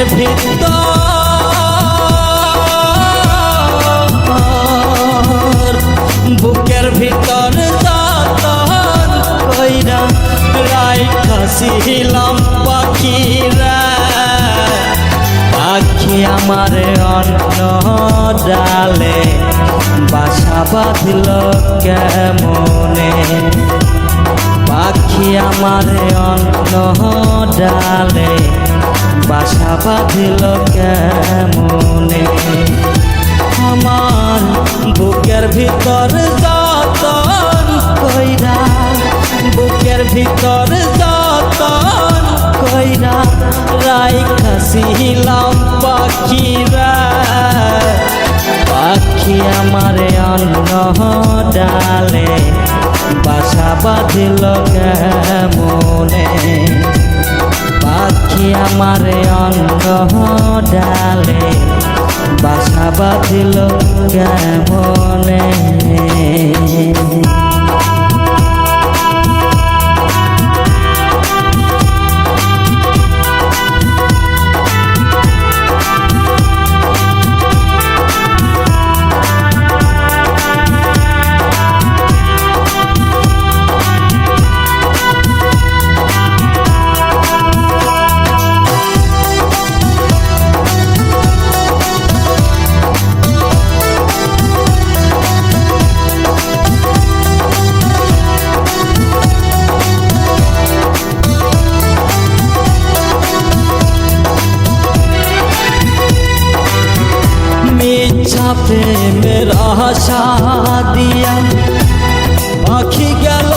বুকের ভিতর বুকের ভিতর দাতন কইরা রাই খাসিলাম পাখিরা। পাখি আমার অন্ন ডালে, বাসা বাঁধল কেমনে? পাখি আমার অন্ন ডালে বাসা বাঁধল কেমনে? আমার বুকের ভিতর যতন কইরা, বুকের ভিতর যতন কইরা রাইখাছিলাম পাখিরা। পাখি আমার অন্য ডালে বাসা বাঁধিল কেমনে? পাখি আমার অন্ধ ডালে বাসা বাঁধিল কেমনে প্রেমের আশা দিয়া পাখি গেল